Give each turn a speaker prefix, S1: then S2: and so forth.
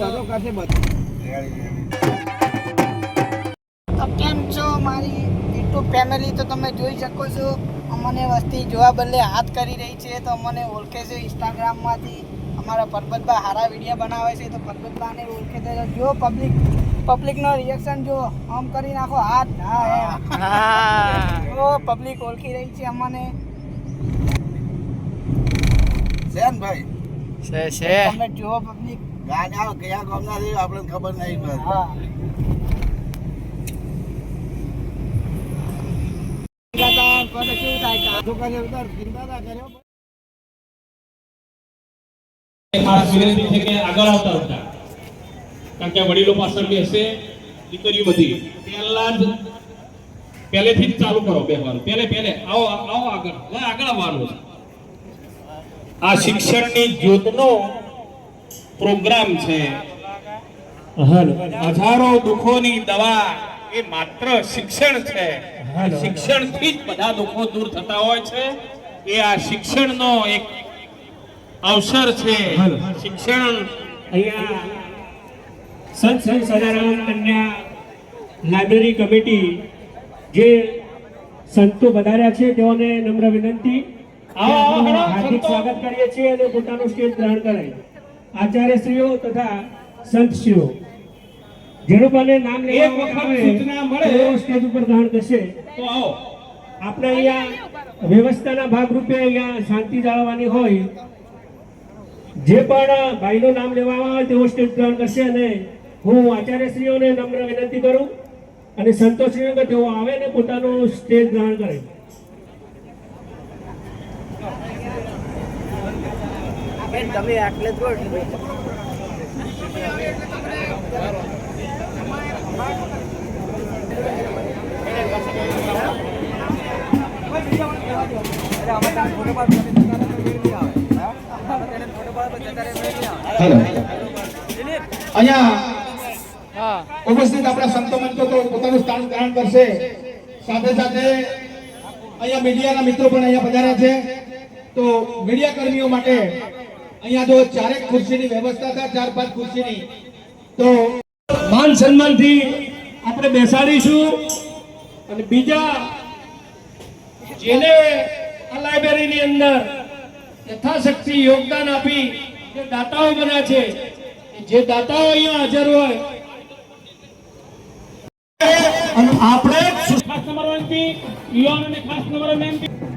S1: બધો કરશે બધું
S2: તો કેમ છો મારી યુટ્યુબ ફેમિલી? તો તમે જોઈ શકો છો અમને વસ્તી જોવા બદલે હાથ કરી રહી છે. તો અમને ઓળખે છે ઇન્સ્ટાગ્રામમાંથી. અમારા પરબતભા સારા વીડિયો બનાવે છે. તો પરબતભાને ઓળખે છે. જો પબ્લિક પબ્લિકનો રિએક્શન જો આમ કરી નાખો હાથ હા જો પબ્લિક ઓળખી રહી છે અમને.
S1: શેન ભાઈ.
S3: છે છે.
S2: તમે જુઓ પબ્લિક
S1: કયા ગામના છે આપણને ખબર નહીં
S4: વિનંતી છે કે આગળ આવતા હતા. કારણ કે વડીલો પાછળ બેસે દીકરીઓ બધી. પહેલા જ પહેલેથી જ ચાલુ કરો બેહવાનું. પહેલે પહેલે. આવો આવો આગળ. હવે આગળ આવવાનું છે. આ શિક્ષણની જ્યોતનો પ્રોગ્રામ છે. હજારો દુઃખોની દવા એ માત્ર શિક્ષણ છે. શિક્ષણથી જ બધા દુઃખો દૂર થતા હોય છે. એ આ શિક્ષણનો એક અવસર છે. શિક્ષણ
S5: અહીંયા સંત સંત સદારામ કન્યા લાઇબ્રેરી કમિટી જે સંતો વધાર્યા છે તેઓને નમ્ર વિનંતી હાર્દિક સ્વાગત કરીએ છીએ અને પોતાનું સ્ટેજ ગ્રહણ કરે આચાર્યશ્રીઓ તથા સંતશ્રીઓ. પણ નામ
S4: એક વખત સૂચના મળે.
S5: સ્ટેજ ઉપર ગ્રહણ કરશે.
S4: તો આવો.
S5: આપણે અહીંયા વ્યવસ્થાના ભાગરૂપે અહીંયા શાંતિ જાળવવાની હોય જે પણ ભાઈનું નામ લેવામાં આવે તેઓ સ્ટેજ ગ્રહણ કરશે અને હું આચાર્યશ્રીઓને નમ્ર વિનંતી કરું અને સંતોષશ્રીઓ કે તેઓ આવે ને પોતાનું સ્ટેજ ગ્રહણ કરે.
S2: તમે આટલે
S6: અહીંયા ઉપસ્થિત આપણા સંતો મંતો તો પોતાનું સ્થાન ગ્રહણ કરશે. સાથે સાથે અહીંયા મીડિયાના મિત્રો પણ અહીંયા પધાર્યા છે. તો મીડિયા કર્મીઓ માટે અહીંયા જો ચારેક ખુરશીની વ્યવસ્થા થાય ચાર પાંચ ખુરશીની તો
S5: માન સન્માનથી આપણે બેસાડીશું અને બીજા જેને આ લાઇબ્રેરીની અંદર યથાશક્તિ યોગદાન આપી જે દાતાઓ બન્યા છે જે દાતાઓ અહીંયા હાજર હોય
S6: અને આપણે
S4: ખાસ નંબર વિનંતી યુવાનોને ખાસ નંબર વિનંતી